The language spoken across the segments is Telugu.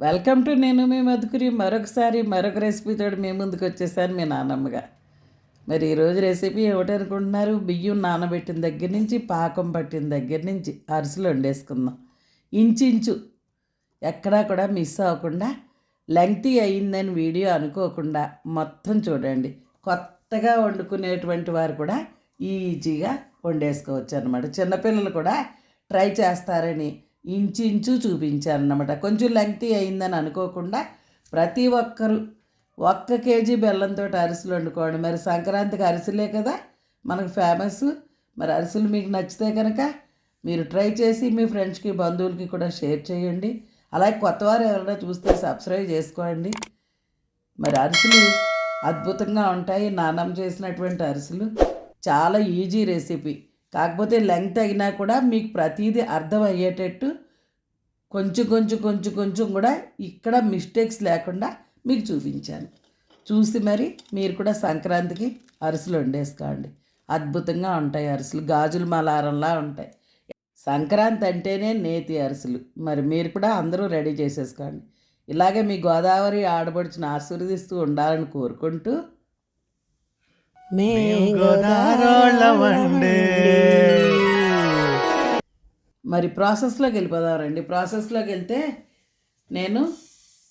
వెల్కమ్ టు నేను మీ మధుకురి. మరొకసారి మరొక రెసిపీతో మీ ముందుకు వచ్చేసాను మీ నాన్నమ్మగా మరి ఈరోజు రెసిపీ ఏమిటనుకుంటున్నారు? బియ్యం నానబెట్టిన దగ్గర నుంచి పాకం పట్టిన దగ్గర నుంచి అరిసెలు వండేసుకుందాం. ఇంచు ఎక్కడా కూడా మిస్ అవ్వకుండా లెంగ్తీ అయిందని వీడియో అనుకోకుండా మొత్తం చూడండి. కొత్తగా వండుకునేటువంటి వారు కూడా ఈజీగా వండేసుకోవచ్చు అనమాట చిన్నపిల్లలు కూడా ట్రై చేస్తారని ఇంచు చూపించాను అనమాట కొంచెం లెంగ్తీ అయిందని అనుకోకుండా ప్రతి ఒక్కరు ఒక్క కేజీ బెల్లంతో అరిసెలు వండుకోండి. మరి సంక్రాంతికి అరిసెలే కదా మనకు ఫేమస్ మరి అరిసెలు మీకు నచ్చితే కనుక మీరు ట్రై చేసి మీ ఫ్రెండ్స్కి బంధువులకి కూడా షేర్ చేయండి. అలాగే కొత్తవారు ఎవరైనా చూస్తే సబ్స్క్రైబ్ చేసుకోండి. మరి అరిసెలు అద్భుతంగా ఉంటాయి. నానం చేసినటువంటి అరిసెలు చాలా ఈజీ రెసిపీ కాకపోతే లెంగ్త్ అయినా కూడా మీకు ప్రతిదీ అర్థం అయ్యేటట్టు కొంచెం కొంచెం కొంచెం కొంచెం కూడా ఇక్కడ మిస్టేక్స్ లేకుండా మీకు చూపించాను. చూసి మరి మీరు కూడా సంక్రాంతికి అరిసెలు వండేసుకోండి. అద్భుతంగా ఉంటాయి అరిసెలు. గాజుల మలారంలా ఉంటాయి. సంక్రాంతి అంటేనే నేతి అరిసెలు. మరి మీరు కూడా అందరూ రెడీ చేసేసుకోండి. ఇలాగే మీ గోదావరి ఆడబడుచుని ఆశీర్వదిస్తూ ఉండాలని కోరుకుంటూ మరి ప్రాసెస్లోకి వెళ్ళిపోదారండి ప్రాసెస్లోకి వెళ్తే నేను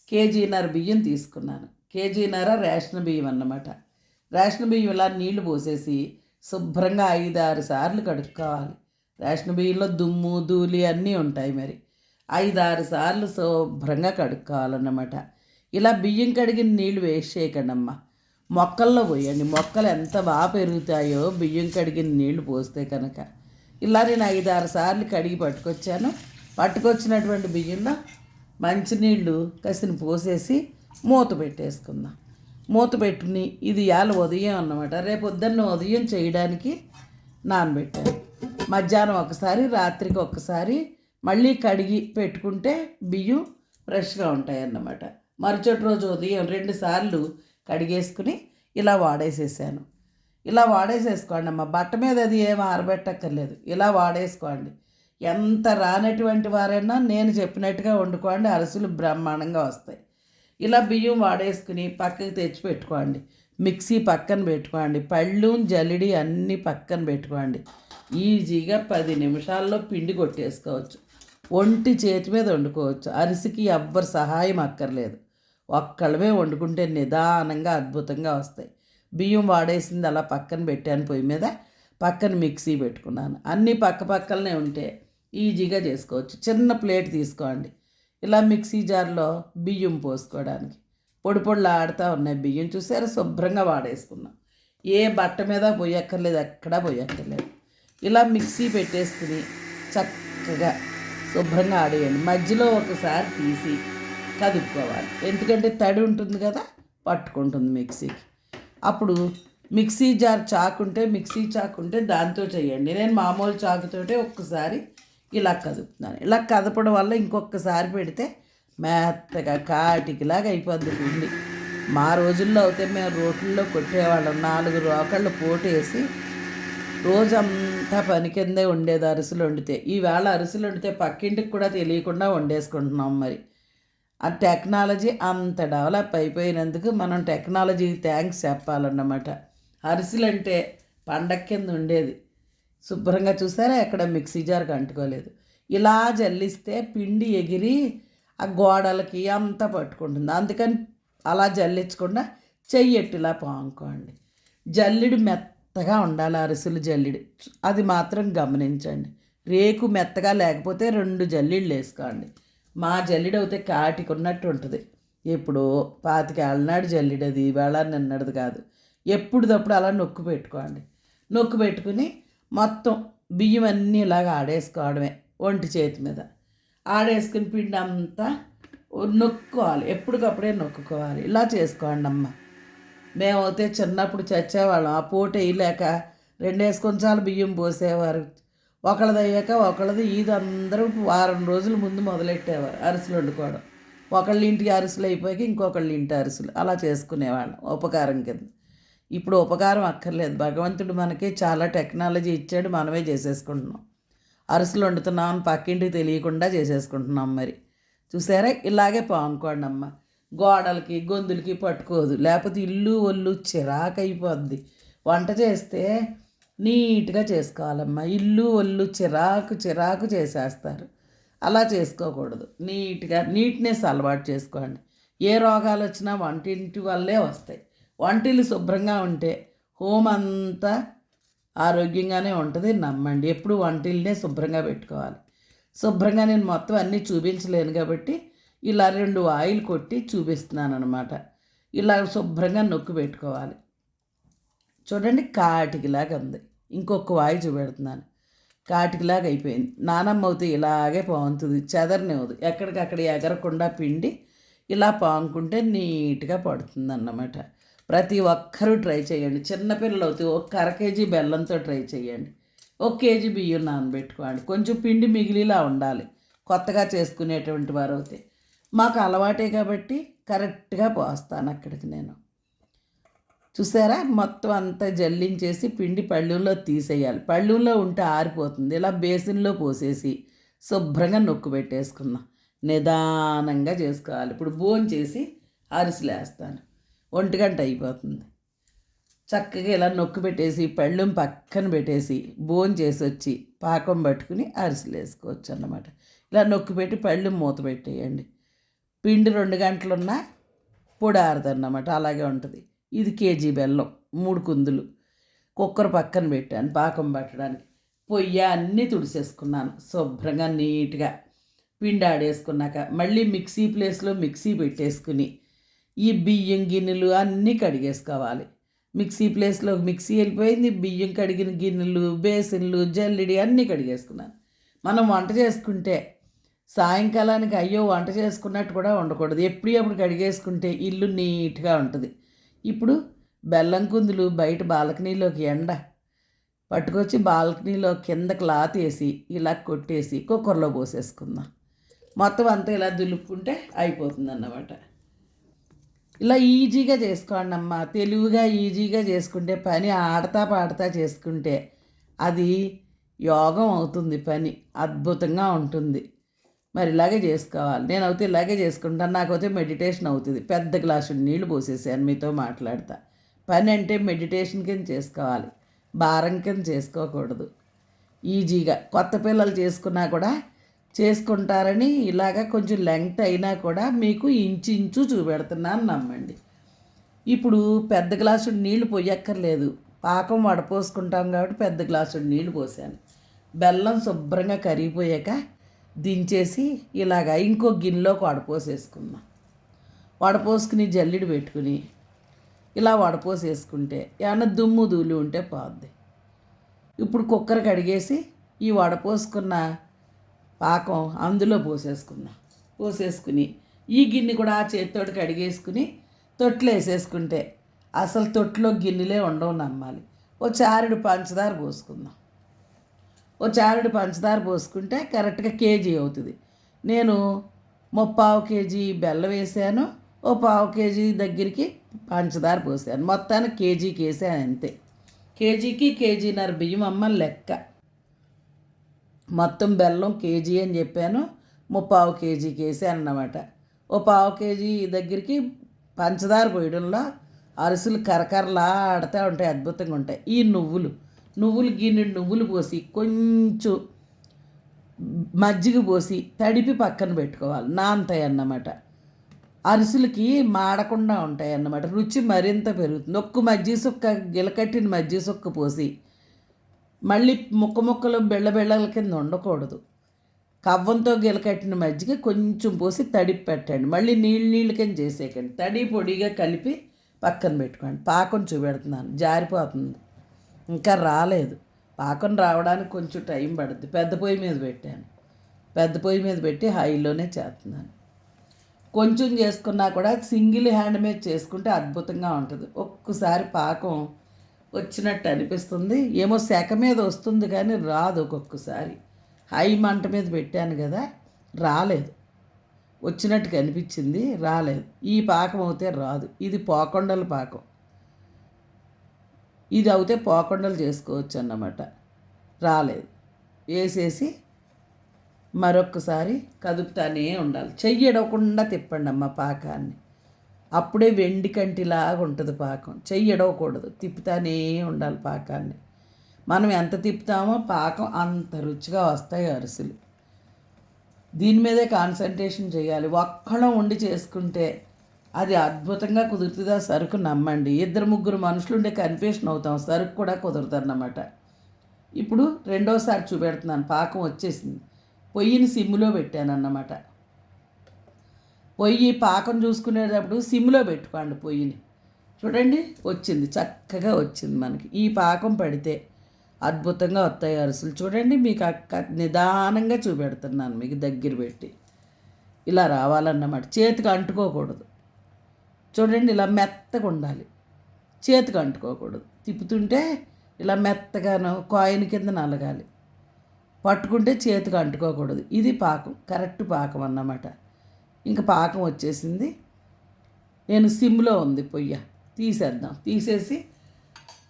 కేజీన్నర బియ్యం తీసుకున్నాను. కేజీన్నర రేషన్ బియ్యం అన్నమాట. రేషన్ బియ్యం ఇలా నీళ్ళు పోసేసి శుభ్రంగా ఐదు ఆరు సార్లు కడుక్కోవాలి. రేషన్ బియ్యంలో దుమ్ము ధూళి అన్నీ ఉంటాయి మరి. ఐదు ఆరు సార్లు శుభ్రంగా కడుక్కోవాలన్నమాట. ఇలా బియ్యం కడిగిన నీళ్ళు వేస్ట్ చేయకండి మొక్కల్లో పోయండి. మొక్కలు ఎంత బాగా పెరుగుతాయో బియ్యం కడిగిన నీళ్ళు పోస్తే కనుక. ఇలా నేను ఐదు ఆరు సార్లు కడిగి పట్టుకొచ్చాను. పట్టుకొచ్చినటువంటి బియ్యంలో మంచినీళ్ళు కసిని పోసేసి మూత పెట్టేసుకుందాం. మూత పెట్టుకుని ఇది ఇవాళ ఉదయం అన్నమాట. రేపు పొద్దున్న ఉదయం చేయడానికి నానబెట్టాను. మధ్యాహ్నం ఒకసారి రాత్రికి ఒకసారి మళ్ళీ కడిగి పెట్టుకుంటే బియ్యం ఫ్రెష్గా ఉంటాయి అన్నమాట మరుసటి రోజు ఉదయం రెండు సార్లు కడిగేసుకుని ఇలా వాడేసేసాను. ఇలా వాడేసేసుకోండి అమ్మ. బట్ట మీద అది ఏం ఆరబెట్టక్కర్లేదు. ఇలా వాడేసుకోండి. ఎంత రానటువంటి వారైనా నేను చెప్పినట్టుగా వండుకోండి. అరసులు బ్రహ్మాండంగా వస్తాయి. ఇలా బియ్యం వాడేసుకుని పక్కకి తెచ్చి పెట్టుకోండి. మిక్సీ పక్కన పెట్టుకోండి. పళ్ళు జల్లిడి అన్నీ పక్కన పెట్టుకోండి. ఈజీగా పది నిమిషాల్లో పిండి కొట్టేసుకోవచ్చు. ఒంటి చేతి మీద వండుకోవచ్చు. అరిసికి ఎవ్వరు సహాయం అక్కర్లేదు. ఒక్కళ్ళవే వండుకుంటే నిదానంగా అద్భుతంగా వస్తాయి. బియ్యం వాడేసింది అలా పక్కన పెట్టాను పొయ్యి మీద పక్కన మిక్సీ పెట్టుకున్నాను. అన్నీ పక్క పక్కలనే ఉంటే ఈజీగా చేసుకోవచ్చు. చిన్న ప్లేట్ తీసుకోండి. ఇలా మిక్సీ జార్లో బియ్యం పోసుకోవడానికి. పొడి పొడులు ఆడుతూ ఉన్నాయి బియ్యం. చూసారా? శుభ్రంగా వాడేసుకున్నాం. ఏ బట్ట మీద పోయక్కర్లేదు ఎక్కడా పోయక్కర్లేదు. ఇలా మిక్సీ పెట్టేసుకుని చక్కగా శుభ్రంగా ఆడేయండి. మధ్యలో ఒకసారి తీసి కదుపుకోవాలి ఎందుకంటే తడి ఉంటుంది కదా పట్టుకుంటుంది మిక్సీకి. అప్పుడు మిక్సీ జార్ చాకు ఉంటే మిక్సీ చాకు ఉంటే దాంతో చేయండి. నేను మామూలు చాకుతోటే ఒక్కసారి ఇలా కదుపుతున్నాను. ఇలా కదపడం వల్ల ఇంకొకసారి పెడితే మెత్తగా కాటికిలాగా అయిపోద్ది పిండి మా రోజుల్లో అయితే మేము రోట్లలో కొట్టేవాళ్ళం. నాలుగు రోకళ్ళు పోటేసి రోజంతా పని కిందే ఉండేది అరిసెలు వండితే. ఈవేళ అరిసెలు వండితే పక్కింటికి కూడా తెలియకుండా వండేసుకుంటున్నాం మరి. ఆ టెక్నాలజీ అంత డెవలప్ అయిపోయినందుకు మనం టెక్నాలజీకి థ్యాంక్స్ చెప్పాలన్నమాట. అరిసెలు అంటే పండగ కింద ఉండేది. శుభ్రంగా చూసారా? ఎక్కడ మిక్సీ జార్కి అంటుకోలేదు. ఇలా జల్లిస్తే పిండి ఎగిరి ఆ గోడలకి అంతా పట్టుకుంటుంది. అందుకని అలా జల్లించకుండా చెయ్యెట్టిలా పాముకోండి. జల్లిడి మెత్తగా ఉండాలి అరిసెలు జల్లిడి. అది మాత్రం గమనించండి. రేకు మెత్తగా లేకపోతే రెండు జల్లిళ్ళు వేసుకోండి. మా జల్లిడి కాటికి ఉన్నట్టు ఉంటుంది. ఇప్పుడు పాతికేళ్ళ నాడు జల్లెడది ఇవాళ ఈవేళ నిన్నటిది కాదు. ఎప్పుడుదప్పుడు అలా నొక్కు పెట్టుకోండి. నొక్కు పెట్టుకుని మొత్తం బియ్యం అన్నీ ఇలాగ ఆడేసుకోవడమే ఒంటి చేతి మీద. ఆడేసుకుని పిండి అంతా నొక్కుకోవాలి ఎప్పటికప్పుడే నొక్కుకోవాలి. ఇలా చేసుకోండి అమ్మ. మేమైతే చిన్నప్పుడు చచ్చేవాళ్ళం. ఆ పూట వేయలేక రెండేసి కొంచాలు బియ్యం పోసేవారు. ఒకళ్ళది అయ్యాక ఒకళ్ళది ఇది అందరూ వారం రోజుల ముందు మొదలెట్టేవారు అరిసెలు వండుకోవడం. ఒకళ్ళ ఇంటికి అరిసెలు అయిపోయాక ఇంకొకళ్ళ ఇంటి అరిసెలు. అలా చేసుకునేవాళ్ళం ఉపకారం కింద. ఇప్పుడు ఉపకారం అక్కర్లేదు. భగవంతుడు మనకి చాలా టెక్నాలజీ ఇచ్చాడు. మనమే చేసేసుకుంటున్నాం. అరిసెలు వండుతున్నాం అని పక్కింటికి తెలియకుండా చేసేసుకుంటున్నాం మరి. చూసారా? ఇలాగే పాముకోండి అమ్మ. గోడలకి గొంతులకి పట్టుకోదు. లేకపోతే ఇల్లు ఒళ్ళు చిరాకు అయిపోద్ది వంట చేస్తే నీట్గా చేసుకోవాలమ్మా. ఇల్లు ఒళ్ళు చిరాకు చిరాకు చేసేస్తారు. అలా చేసుకోకూడదు. నీట్గా నీట్నెస్ అలవాటు చేసుకోండి. ఏ రోగాలు వచ్చినా వంటింటి వల్లే వస్తాయి. వంటిల్లు శుభ్రంగా ఉంటే హోమ్ అంతా ఆరోగ్యంగానే ఉంటుంది. నమ్మండి. ఎప్పుడు వంటిల్నే శుభ్రంగా పెట్టుకోవాలి. శుభ్రంగా నేను మొత్తం అన్నీ చూపించలేను కాబట్టి ఇలా రెండు ఆయిల్ కొట్టి చూపిస్తున్నాను అనమాట ఇలా శుభ్రంగా నొక్కి పెట్టుకోవాలి. చూడండి కాటికిలాగా ఉంది. ఇంకొక వాయి చూపెడుతున్నాను. కాటికిలాగా అయిపోయింది. నానమ్మ అవుతే ఇలాగే పాముతుంది. చెదరనివ్వదు ఎక్కడికక్కడ ఎగరకుండా పిండి ఇలా పాముకుంటే నీట్గా పడుతుంది అన్నమాట ప్రతి ఒక్కరూ ట్రై చేయండి. చిన్నపిల్లలు అవుతే ఒక అర కేజీ బెల్లంతో ట్రై చేయండి. ఒక కేజీ బియ్యం నానబెట్టుకోండి. కొంచెం పిండి మిగిలిలా ఉండాలి. కొత్తగా చేసుకునేటువంటి వారు అయితే మాకు అలవాటే కాబట్టి కరెక్ట్గా పోస్తాను అక్కడికి నేను. చూసారా? మొత్తం అంతా జల్లించేసి పిండి పళ్ళులో తీసేయాలి. పళ్ళులో ఉంటే ఆరిపోతుంది. ఇలా బేసిన్లో పోసేసి శుభ్రంగా నొక్కు పెట్టేసుకుందాం. నిదానంగా చేసుకోవాలి. ఇప్పుడు బోన్ చేసి అరిసెలేస్తాను. ఒంటి గంట అయిపోతుంది. చక్కగా ఇలా నొక్కు పెట్టేసి పళ్ళెం పక్కన పెట్టేసి బోన్ చేసి వచ్చి పాకం పట్టుకుని అరిసెలు వేసుకోవచ్చు అన్నమాట ఇలా నొక్కు పెట్టి పళ్ళు మూత పెట్టేయండి. పిండి రెండు గంటలున్నా పొడి ఆరదన్నమాట. అలాగే ఉంటుంది. ఇది కేజీ బెల్లం మూడు కుందులు. కుక్కర్ పక్కన పెట్టాను పాకం పట్టడానికి. పొయ్యి అన్నీ తుడిసేసుకున్నాను శుభ్రంగా నీట్గా. పిండి ఆడేసుకున్నాక మళ్ళీ మిక్సీ ప్లేస్లో మిక్సీ పెట్టేసుకుని ఈ బియ్యం గిన్నెలు అన్నీ కడిగేసుకోవాలి. మిక్సీ ప్లేస్లో మిక్సీ వెళ్ళిపోయింది బియ్యం కడిగిన గిన్నెలు బేసిన్లు జల్లిడి అన్నీ కడిగేసుకున్నాను. మనం వంట చేసుకుంటే సాయంకాలానికి అయ్యో వంట చేసుకున్నట్టు కూడా ఉండకూడదు. ఎప్పుడు కడిగేసుకుంటే ఇల్లు నీట్గా ఉంటుంది. ఇప్పుడు బెల్లం కుందులు బయట బాల్కనీలోకి ఎండ. పట్టుకొచ్చి బాల్కనీలో కింద క్లాత్ వేసి ఇలా కొట్టేసి కుక్కర్లో పోసేసుకుందాం. మొత్తం అంతా ఇలా దులుపుకుంటే అయిపోతుంది అన్నమాట ఇలా ఈజీగా చేసుకోండి అమ్మ. తెలివిగా ఈజీగా చేసుకుంటే పని ఆడతా పాడతా చేసుకుంటే అది యోగం అవుతుంది పని అద్భుతంగా ఉంటుంది. మరి ఇలాగే చేసుకోవాలి నేనైతే ఇలాగే చేసుకుంటాను నాకైతే మెడిటేషన్ అవుతుంది. పెద్ద గ్లాసు నీళ్ళు పోసేసాను మీతో మాట్లాడతా. పని అంటే మెడిటేషన్ కింద చేసుకోవాలి. భారం కింద చేసుకోకూడదు. ఈజీగా. కొత్త పిల్లలు చేసుకున్నా కూడా చేసుకుంటారని ఇలాగ కొంచెం లెంగ్త్ అయినా కూడా మీకు ఇంచు ఇంచు చూపెడుతున్నాను నమ్మండి. ఇప్పుడు పెద్ద గ్లాసు నీళ్ళు పోయక్కర్లేదు. పాకం వడపోసుకుంటాం కాబట్టి పెద్ద గ్లాసు నీళ్ళు పోసాను. బెల్లం శుభ్రంగా కరిగిపోయాక దించేసి ఇలాగ ఇంకో గిన్నెలోకి వడపోసేసుకుందాం. వడపోసుకుని జల్లిడి పెట్టుకుని ఇలా వడపోసేసుకుంటే ఏమన్నా దుమ్ము దూలి ఉంటే పోద్ది. ఇప్పుడు కుక్కర్ కడిగేసి ఈ వడపోసుకున్న పాకం అందులో పోసేసుకుందాం. పోసేసుకుని ఈ గిన్నె కూడా ఆ చేతితోటి కడిగేసుకుని తొట్లు వేసేసుకుంటే అసలు తొట్లో గిన్నెలే ఉండవు నమ్మాలి. ఓ చారుడు పంచదార పోసుకుందాం. ఓ చారుడు పంచదార పోసుకుంటే కరెక్ట్గా కేజీ అవుతుంది. నేను ముప్పావు కేజీ బెల్లం వేసాను ఓ పావు కేజీ దగ్గరికి పంచదార పోసాను. మొత్తానికి కేజీకి వేసాను అంతే. కేజీకి కేజీన్నర బియ్యం అమ్మ లెక్క. మొత్తం బెల్లం కేజీ అని చెప్పాను ముప్పావు కేజీకి వేసాను అన్నమాట. ఓ పావు కేజీ దగ్గరికి పంచదార పోయడంలో అరిసెలు కరకరలాడుతూ ఉంటాయి అద్భుతంగా ఉంటాయి. ఈ నువ్వులు నువ్వులు గిన్నెడు నువ్వులు పోసి కొంచెం మజ్జిగ పోసి తడిపి పక్కన పెట్టుకోవాలి. నాంతాయి అన్నమాట అరిసెలకి మాడకుండా ఉంటాయి అన్నమాట రుచి మరింత పెరుగుతుంది. ఒక్క మజ్జిగ సుక్క గిలకట్టిన మజ్జి సుక్క పోసి మళ్ళీ ముక్క ముక్కలు బెళ్ళబెళ్ళల కింద ఉండకూడదు కవ్వంతో గిలకట్టిన మజ్జిగ కొంచెం పోసి తడిపి పెట్టండి. మళ్ళీ నీళ్ళు నీళ్ళ కింద చేసేయకండి. తడి పొడిగా కలిపి పక్కన పెట్టుకోండి. పాకం చూపెడుతున్నాను. జారిపోతుంది. ఇంకా రాలేదు. పాకం రావడానికి కొంచెం టైం పడుద్ది. పెద్ద పొయ్యి మీద పెట్టాను. పెద్ద పొయ్యి మీద పెట్టి హైలోనే చేస్తున్నాను. కొంచెం చేసుకున్నా కూడా సింగిల్ హ్యాండ్ మీద చేసుకుంటే అద్భుతంగా ఉంటుంది. ఒక్కసారి పాకం వచ్చినట్టు అనిపిస్తుంది. ఏమో శక మీద వస్తుంది కానీ రాదు ఒక్కొక్కసారి. హై మంట మీద పెట్టాను కదా రాలేదు. వచ్చినట్టు కనిపించింది రాలేదు. ఈ పాకం అయితే రాదు. ఇది పోకొండల పాకం. ఇది అవుతే పోకుండలు చేసుకోవచ్చు అన్నమాట రాలేదు. వేసేసి మరొక్కసారి కదుపుతానే ఉండాలి. చెయ్యడవకుండా తిప్పండి అమ్మ పాకాన్ని. అప్పుడే వెండి కంటిలాగా ఉంటుంది పాకం. చెయ్యడవకూడదు. తిప్పుతానే ఉండాలి పాకాన్ని. మనం ఎంత తిప్పుతామో పాకం అంత రుచిగా వస్తాయి అరిసెలు. దీని మీదే కాన్సన్ట్రేషన్ చేయాలి. ఒక్కడం ఉండి చేసుకుంటే అది అద్భుతంగా కుదురుతుందా? సరుకు నమ్మండి. ఇద్దరు ముగ్గురు మనుషులు ఉండే కన్ఫ్యూషన్ అవుతాం. సరుకు కూడా కుదురుతారన్నమాట. ఇప్పుడు రెండోసారి చూపెడుతున్నాను. పాకం వచ్చేసింది. పొయ్యిని సిమ్లో పెట్టాను అన్నమాట పొయ్యి పాకం చూసుకునేటప్పుడు సిమ్లో పెట్టుకోండి పొయ్యిని. చూడండి వచ్చింది. చక్కగా వచ్చింది మనకి. ఈ పాకం పడితే అద్భుతంగా వస్తాయి అరుసులు. చూడండి మీకు అక్క నిదానంగా చూపెడుతున్నాను. మీకు దగ్గర పెట్టి. ఇలా రావాలన్నమాట. చేతికి అంటుకోకూడదు. చూడండి ఇలా మెత్తగా ఉండాలి. చేతికి అంటుకోకూడదు. తిప్పుతుంటే ఇలా మెత్తగాను కాయిన్ కింద నలగాలి. పట్టుకుంటే చేతికి అంటుకోకూడదు. ఇది పాకం కరెక్ట్ పాకం అన్నమాట. ఇంకా పాకం వచ్చేసింది. నేను సిమ్లో ఉంది పొయ్య. తీసేద్దాం. తీసేసి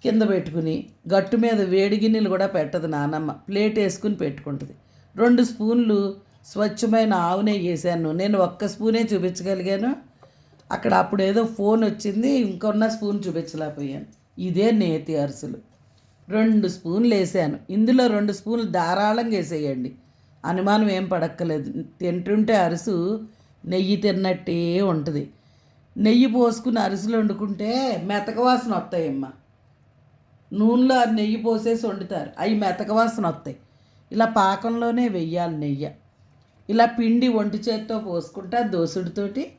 కింద పెట్టుకుని గట్టు మీద వేడి గిన్నెలు కూడా పెట్టదు నానమ్మ. ప్లేట్ వేసుకుని పెట్టుకుంటుంది. రెండు స్పూన్లు స్వచ్ఛమైన ఆవు నెయ్యి వేసాను. నేను ఒక్క స్పూనే చూపించగలిగాను. అక్కడ అప్పుడు ఏదో ఫోన్ వచ్చింది ఇంకొన్న స్పూన్ చూపించలేకపోయాను. ఇదే నేతి అరిసెలు. రెండు స్పూన్లు వేసాను. ఇందులో రెండు స్పూన్లు ధారాళంగా వేసేయండి. అనుమానం ఏం పడక్కలేదు తింటుంటే అరుసు నెయ్యి తిన్నట్టే ఉంటుంది. నెయ్యి పోసుకుని అరిసెలు వండుకుంటే మెతక వాసన వస్తాయమ్మా. నూనెలో ఆ నెయ్యి పోసేసి వండుతారు. అవి మెతక వాసన వస్తాయి. ఇలా పాకంలోనే వెయ్యాలి నెయ్యి. ఇలా పిండి ఒంటి చేత్తో పోసుకుంటే దోసుడితోటి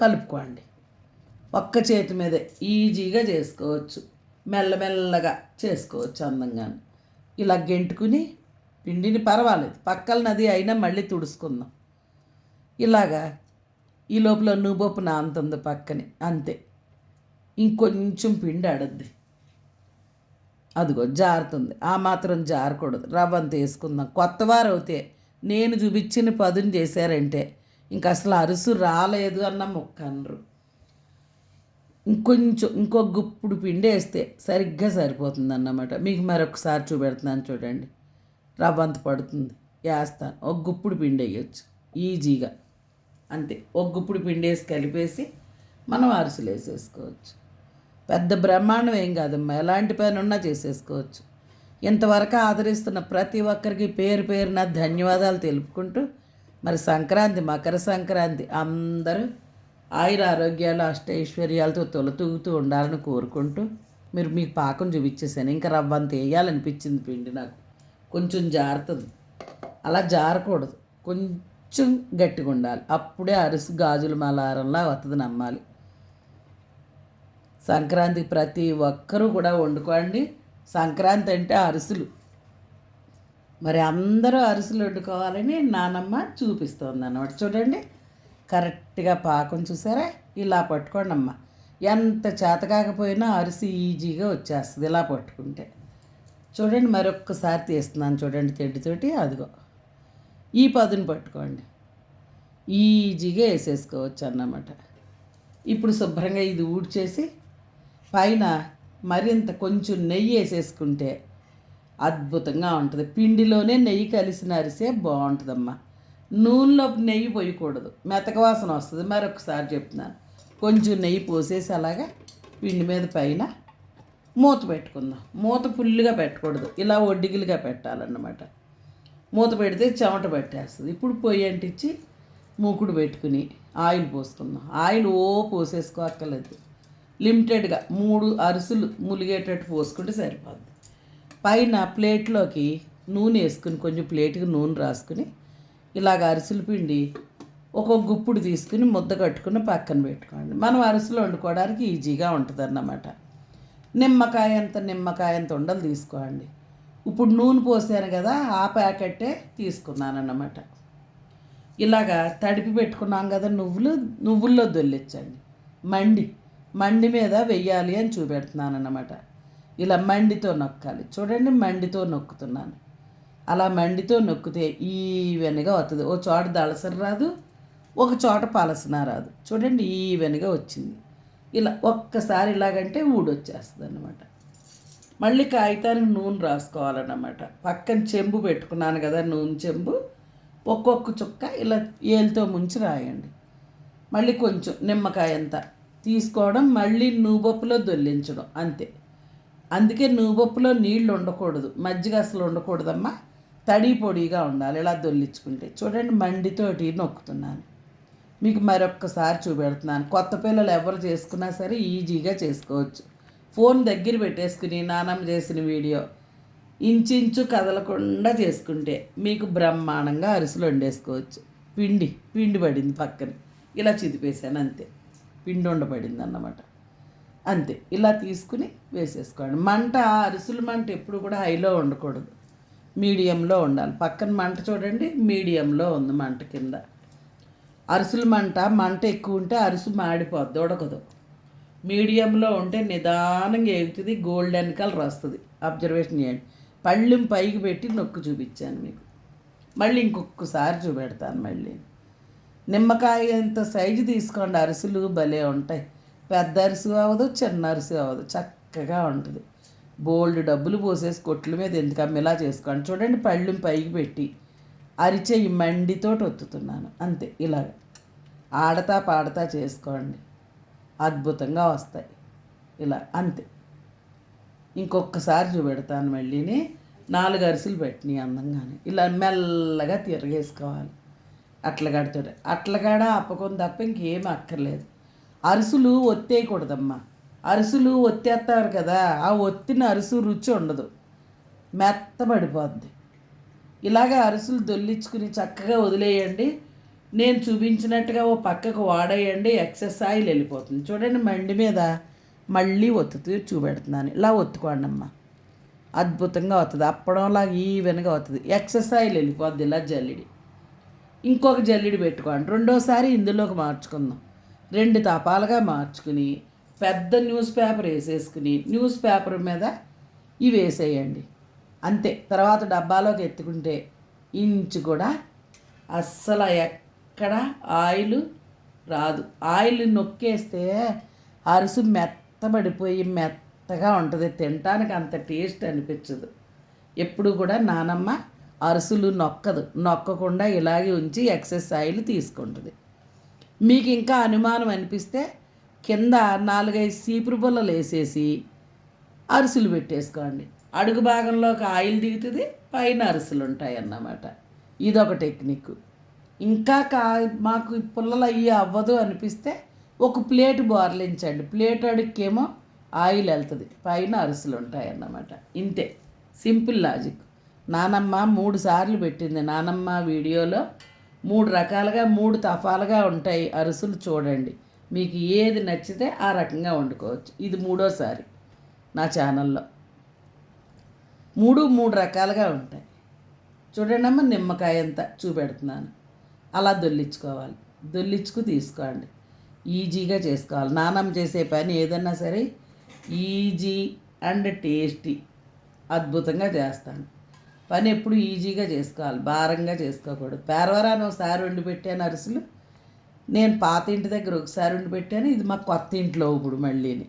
కలుపుకోండి. ఒక్క చేతి మీదే ఈజీగా చేసుకోవచ్చు. మెల్లమెల్లగా చేసుకోవచ్చు అందంగా ఇలా గెంటుకుని పిండిని పర్వాలేదు. పక్కల నది అయినా మళ్ళీ తుడుచుకుందాం. ఇలాగా ఈ లోపల నువ్వొప్పు నాంతుంది పక్కనే అంతే. ఇంకొంచెం పిండి అడద్ది అదిగో జారుతుంది. ఆ మాత్రం జారకూడదు. రవ్వంత వేసుకుందాం. కొత్త వారు అవుతే నేను చూపించిన పదును చేశారంటే ఇంక అసలు అరుసు రాలేదు అన్న మొక్క అనరు. ఇంకొంచెం ఇంకో గుప్పుడు పిండి వేస్తే సరిగ్గా సరిపోతుంది అన్నమాట మీకు మరొకసారి చూపెడుతున్నాను చూడండి. రవ్వంత పడుతుంది. వేస్తాను. ఒక గుప్పుడు పిండి వేయచ్చు. ఈజీగా. అంతే. ఒక గుప్పుడు పిండి వేసి కలిపేసి మనం అరిసెలు వేసేసుకోవచ్చు. పెద్ద బ్రహ్మాండం ఏం కాదమ్మా. ఎలాంటి పని ఉన్నా చేసేసుకోవచ్చు. ఇంతవరకు ఆదరిస్తున్న ప్రతి ఒక్కరికి పేరు పేరున ధన్యవాదాలు తెలుపుకుంటూ మరి సంక్రాంతి మకర సంక్రాంతి అందరూ ఆయుర ఆరోగ్యాలు అష్టైశ్వర్యాలతో తొలతూగుతూ ఉండాలని కోరుకుంటూ మీరు మీకు పాకం చూపించేసాను ఇంకా రవ్వంత వేయాలనిపించింది పిండి నాకు. కొంచెం జారుతుంది. అలా జారకూడదు. కొంచెం గట్టిగా ఉండాలి. అప్పుడే అరుసు గాజుల మలారంలా వస్తుంది నమ్మాలి. సంక్రాంతికి ప్రతి ఒక్కరూ కూడా వండుకోండి. సంక్రాంతి అంటే అరిసెలు. మరి అందరూ అరిసెలు వండుకోవాలని నానమ్మ చూపిస్తోంది అన్నమాట చూడండి కరెక్ట్గా పాకం చూసారా? ఇలా పట్టుకోండి అమ్మ ఎంత చేత కాకపోయినా అరిసి ఈజీగా వచ్చేస్తుంది ఇలా పట్టుకుంటే. చూడండి మరొక్కసారి తీస్తున్నాను చూడండి తెడ్డితోటి అదిగో. ఈ పదును పట్టుకోండి. ఈజీగా వేసేసుకోవచ్చు అన్నమాట ఇప్పుడు శుభ్రంగా ఇది ఊడ్చేసి పైన మరింత కొంచెం నెయ్యి వేసేసుకుంటే అద్భుతంగా ఉంటుంది. పిండిలోనే నెయ్యి కలిసిన అరిసే బాగుంటుందమ్మా. నూనెలో నెయ్యి పోయకూడదు. మెతక వాసన వస్తుంది. మరొకసారి చెప్తున్నాను. కొంచెం నెయ్యి పోసేసి అలాగా పిండి మీద పైన మూత పెట్టుకుందాం. మూత ఫుల్గా పెట్టకూడదు. ఇలా ఒడ్డిగిలుగా పెట్టాలన్నమాట. మూత పెడితే చెమట పట్టేస్తుంది. ఇప్పుడు పొయ్యి అంటించి మూకుడు పెట్టుకుని ఆయిల్ పోసుకుందాం. ఆయిల్ ఓ పోసేసుకోక్కర్లేదు. లిమిటెడ్గా మూడు అరుసులు ములిగేటట్టు పోసుకుంటే సరిపోద్ది. పైన ప్లేట్లోకి నూనె వేసుకుని కొంచెం ప్లేట్కి నూనె రాసుకుని ఇలాగ అరిసెల పిండి ఒక్కొక్క గుప్పుడు తీసుకుని ముద్ద కట్టుకుని పక్కన పెట్టుకోండి. మనం అరిసెలు వండుకోవడానికి ఈజీగా ఉంటుంది అన్నమాట నిమ్మకాయ అంత నిమ్మకాయ అంత ఉండలు తీసుకోండి. ఇప్పుడు నూనె పోసాను కదా ఆ ప్యాకెట్టే తీసుకున్నాను అన్నమాట ఇలాగా తడిపి పెట్టుకున్నాం కదా నువ్వులు నువ్వుల్లో దొల్లించండి మండి మండి మీద వెయ్యాలి అని చూపెడుతున్నాను అన్నమాట ఇలా మండితో నొక్కాలి. చూడండి మండితో నొక్కుతున్నాను. అలా మండితో నొక్కితే ఈవెనగా వస్తుంది ఓ చోట దళసరి రాదు ఒక చోట పలసన రాదు. చూడండి ఈవెనగా వచ్చింది. ఇలా ఒక్కసారి ఇలాగంటే ఊడొచ్చేస్తుంది అనమాట మళ్ళీ కాగితానికి నూనె రాసుకోవాలన్నమాట. పక్కన చెంబు పెట్టుకున్నాను కదా నూనె చెంబు. ఒక్కొక్క చుక్క ఇలా ఏలుతో ముంచి రాయండి. మళ్ళీ కొంచెం నిమ్మకాయ అంత తీసుకోవడం మళ్ళీ నువ్వుపప్పులో దొల్లించడం అంతే. అందుకే నువ్వుపప్పులో నీళ్ళు ఉండకూడదు. మజ్జిగ అసలు ఉండకూడదమ్మా. తడి పొడిగా ఉండాలి. ఇలా దొల్లించుకుంటే. చూడండి మండితోటి నొక్కుతున్నాను. మీకు మరొక్కసారి చూపెడుతున్నాను. కొత్త పిల్లలు ఎవరు చేసుకున్నా సరే ఈజీగా చేసుకోవచ్చు. ఫోన్ దగ్గర పెట్టేసుకుని నానమ్మ చేసిన వీడియో ఇంచించు కదలకుండా చేసుకుంటే మీకు బ్రహ్మాండంగా అరిసెలు వండేసుకోవచ్చు. పిండి పిండి పడింది పక్కన. ఇలా చిదిపేశాను అంతే. పిండి ఉండబడింది అన్నమాట అంతే. ఇలా తీసుకుని వేసేసుకోండి. మంట అరిసెల మంట ఎప్పుడు కూడా హైలో ఉండకూడదు. మీడియంలో ఉండాలి. పక్కన మంట చూడండి మీడియంలో ఉంది మంట కింద. అరిసెల మంట మంట ఎక్కువ ఉంటే అరుసు మాడిపోద్ది ఉడకదు. మీడియంలో ఉంటే నిదానంగా ఎగుతుంది గోల్డెన్ కలర్ వస్తుంది. అబ్జర్వేషన్ చేయండి. పళ్ళెం పైకి పెట్టి నొక్కు చూపించాను మీకు. మళ్ళీ ఇంకొకసారి చూపెడతాను మళ్ళీ. నిమ్మకాయ ఎంత సైజు తీసుకోండి అరిసెలు భలే ఉంటాయి. పెద్ద అరిసి అవ్వదు చిన్న అరిసి అవ్వదు. చక్కగా ఉంటుంది. బోల్డ్ డబ్బులు పోసేసి కొట్ల మీద ఎందుకమ్మ ఇలా చేసుకోండి. చూడండి పళ్ళు పైకి పెట్టి అరిచెయ్యి మండితోటి ఒత్తుతున్నాను. అంతే ఇలాగ. ఆడతా పాడతా చేసుకోండి. అద్భుతంగా వస్తాయి. ఇలా అంతే. ఇంకొకసారి చూపెడతాను మళ్ళీని. నాలుగు అరిసెలు పెట్టినాయి అందంగానే. ఇలా మెల్లగా తిరగేసుకోవాలి. అట్లగాడితో అట్లగాడ అప్పకొని తప్ప ఇంకేం అక్కర్లేదు. అరుసులు ఒత్తేయకూడదమ్మా. అరుసులు ఒత్తేస్తారు కదా ఆ ఒత్తిన అరుసు రుచి ఉండదు. మెత్తబడిపోద్ది. ఇలాగ అరుసులు దొల్లించుకుని చక్కగా వదిలేయండి. నేను చూపించినట్టుగా ఓ పక్కకు వాడేయండి ఎక్సెస్ ఆయిల్ వెళ్ళిపోతుంది. చూడండి మండి మీద మళ్ళీ ఒత్తుతూ చూపెడుతున్నాను. ఇలా ఒత్తుకోండి అమ్మ. అద్భుతంగా అవుతుంది అప్పడంలాగా ఈవెన్గా అవుతుంది ఎక్సెస్ ఆయిల్ వెళ్ళిపోద్ది ఇలా జల్లిడి. ఇంకొక జల్లిడి పెట్టుకోండి. రెండోసారి ఇందులోకి మార్చుకుందాం. రెండు తపాలుగా మార్చుకుని పెద్ద న్యూస్ పేపర్ వేసేసుకుని న్యూస్ పేపర్ మీద ఇవి వేసేయండి. అంతే. తర్వాత డబ్బాలోకి ఎత్తుకుంటే ఇంచు కూడా అస్సలు ఎక్కడ ఆయిల్ రాదు. ఆయిల్ నొక్కేస్తే అరుసు మెత్తబడిపోయి మెత్తగా ఉంటుంది. తినటానికి అంత టేస్ట్ అనిపించదు. ఎప్పుడు కూడా నానమ్మ అరుసులు నొక్కదు. నొక్కకుండా ఇలాగే ఉంచి ఎక్సెస్ ఆయిల్ తీసుకుంటుంది. మీకు ఇంకా అనుమానం అనిపిస్తే కింద నాలుగైదు సీపురు పుల్లలు వేసేసి అరిసెలు పెట్టేసుకోండి. అడుగు భాగంలోకి ఆయిల్ దిగుతుంది పైన అరిసెలు ఉంటాయి అన్నమాట ఇదొక టెక్నిక్. ఇంకా కా మాకు పుల్లలు అయ్యి అవ్వదు అనిపిస్తే ఒక ప్లేట్ బోర్లించండి. ప్లేట్ అడుక్కేమో ఆయిల్ వెళ్తుంది పైన అరిసెలు ఉంటాయి అన్నమాట ఇంతే. Simple logic. నానమ్మ మూడు సార్లు పెట్టింది. నానమ్మ వీడియోలో మూడు రకాలుగా మూడు తఫాలుగా ఉంటాయి అరుసులు చూడండి. మీకు ఏది నచ్చితే ఆ రకంగా వండుకోవచ్చు. ఇది మూడోసారి నా ఛానల్లో. మూడు మూడు రకాలుగా ఉంటాయి. చూడండి అమ్మ నిమ్మకాయ అంతా చూపెడుతున్నాను. అలా దొల్లించుకోవాలి. దొల్లించుకు తీసుకోండి. ఈజీగా చేసుకోవాలి. నానమ్మ చేసే పని ఏదన్నా సరే ఈజీ అండ్ టేస్టీ. అద్భుతంగా చేస్తాను. పని ఎప్పుడు ఈజీగా చేసుకోవాలి భారంగా చేసుకోకూడదు. పేరవరాన్ని ఒకసారి వండి పెట్టాను అరిసెలు. నేను పాత ఇంటి దగ్గర ఒకసారి వండి పెట్టాను. ఇది మా కొత్త ఇంట్లో ఇప్పుడు మళ్ళీని.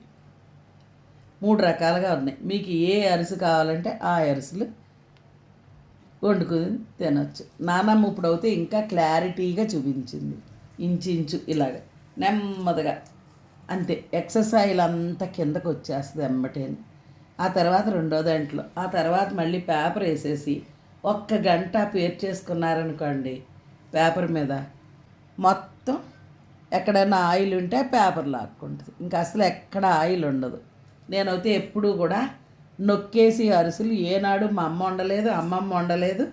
మూడు రకాలుగా ఉన్నాయి. మీకు ఏ అరిసె కావాలంటే ఆ అరిసెలు వండుకుని తినొచ్చు. నానమ్మ ఇప్పుడు అయితే ఇంకా క్లారిటీగా చూపించింది. ఇంచు ఇలాగ నెమ్మదిగా. అంతే. ఎక్సర్సైజ్ అంతా కిందకు వచ్చేస్తుంది ఎమ్మటేని. ఆ తర్వాత రెండో దాంట్లో. ఆ తర్వాత మళ్ళీ పేపర్ వేసేసి ఒక్క గంట పేరు చేసుకున్నారనుకోండి పేపర్ మీద. మొత్తం ఎక్కడైనా ఆయిల్ ఉంటే పేపర్ లాక్కుంటుంది. ఇంకా అసలు ఎక్కడ ఆయిల్ ఉండదు. నేనైతే ఎప్పుడూ కూడా నొక్కేసి అరిసెలు ఏనాడు మా అమ్మ వండలేదు అమ్మమ్మ వండలేదు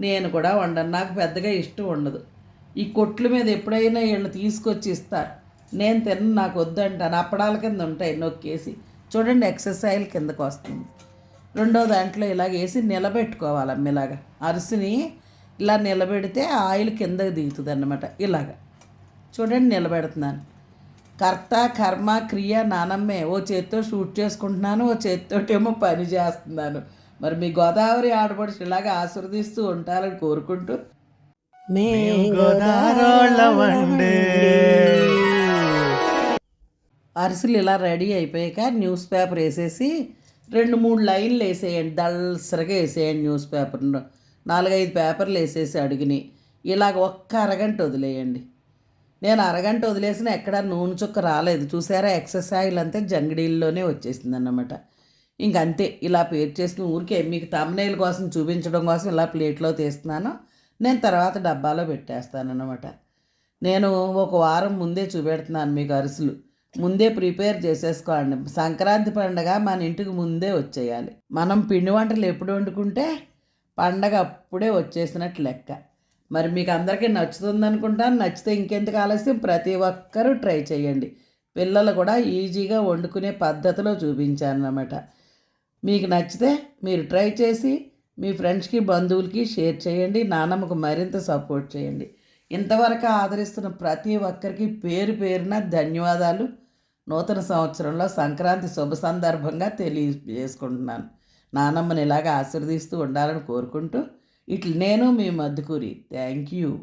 నేను కూడా వండను. నాకు పెద్దగా ఇష్టం ఉండదు. ఈ కొట్ల మీద ఎప్పుడైనా వీళ్ళు తీసుకొచ్చి ఇస్తారు నేను తిన్న నాకు వద్దంటాను అప్పడాల కింద ఉంటాయి నొక్కేసి. చూడండి ఎక్సర్సైజ్ కిందకు వస్తుంది. రెండో దాంట్లో ఇలాగ వేసి నిలబెట్టుకోవాలి ఇలాగ అరిసిని ఇలా నిలబెడితే ఆయిల్ కిందకి దిగుతుంది అన్నమాట ఇలాగ. చూడండి నిలబెడుతున్నాను. కర్త కర్మ క్రియ నానమ్మే ఓ చేత్తో షూట్ చేసుకుంటున్నాను ఓ చేత్తోటేమో పని చేస్తున్నాను. మరి మీ గోదావరి ఆడపడుచు ఇలాగ ఆశీర్వదిస్తూ ఉంటారని కోరుకుంటూ. మే గోదావరి అరిసెలు ఇలా రెడీ అయిపోయాక న్యూస్ పేపర్ వేసేసి రెండు మూడు లైన్లు వేసేయండి దళసరగా వేసేయండి న్యూస్ పేపర్లో నాలుగైదు పేపర్లు వేసేసి అడిగిని. ఇలాగ ఒక్క అరగంట వదిలేయండి. నేను అరగంట వదిలేసిన ఎక్కడ నూనె చుక్క రాలేదు. చూసారా ఎక్సెస్ ఆయిల్ అంతే జంగిడీల్లోనే వచ్చేసింది అన్నమాట ఇంకంతే ఇలా పేరు చేసుకుని ఊరికే మీకు తమ్నేల్ కోసం చూపించడం కోసం ఇలా ప్లేట్లో తీస్తున్నాను. నేను తర్వాత డబ్బాలో పెట్టేస్తాను అన్నమాట నేను ఒక వారం ముందే చూపెడుతున్నాను మీకు అరిసెలు. ముందే ప్రిపేర్ చేసేసుకోండి. సంక్రాంతి పండగ మన ఇంటికి ముందే వచ్చేయాలి. మనం పిండి వంటలు ఎప్పుడు వండుకుంటే పండగ అప్పుడే వచ్చేసినట్టు లెక్క. మరి మీకు అందరికీ నచ్చుతుంది అనుకుంటాను నచ్చితే ఇంకెందుకు ఆలస్యం? ప్రతి ఒక్కరూ ట్రై చేయండి. పిల్లలు కూడా ఈజీగా వండుకునే పద్ధతిలో చూపించాను అన్నమాట మీకు నచ్చితే మీరు ట్రై చేసి మీ ఫ్రెండ్స్కి బంధువులకి షేర్ చేయండి. నాన్నమ్మకు మరింత సపోర్ట్ చేయండి. ఇంతవరకు ఆదరిస్తున్న ప్రతి ఒక్కరికి పేరు పేరున ధన్యవాదాలు. నూతన సంవత్సరంలో సంక్రాంతి శుభ సందర్భంగా తెలియజేసుకుంటున్నాను. నానమ్మని ఇలాగ ఆశీర్దిస్తూ ఉండాలని కోరుకుంటూ ఇట్లు నేను మీ మధుకూరి థ్యాంక్ యూ.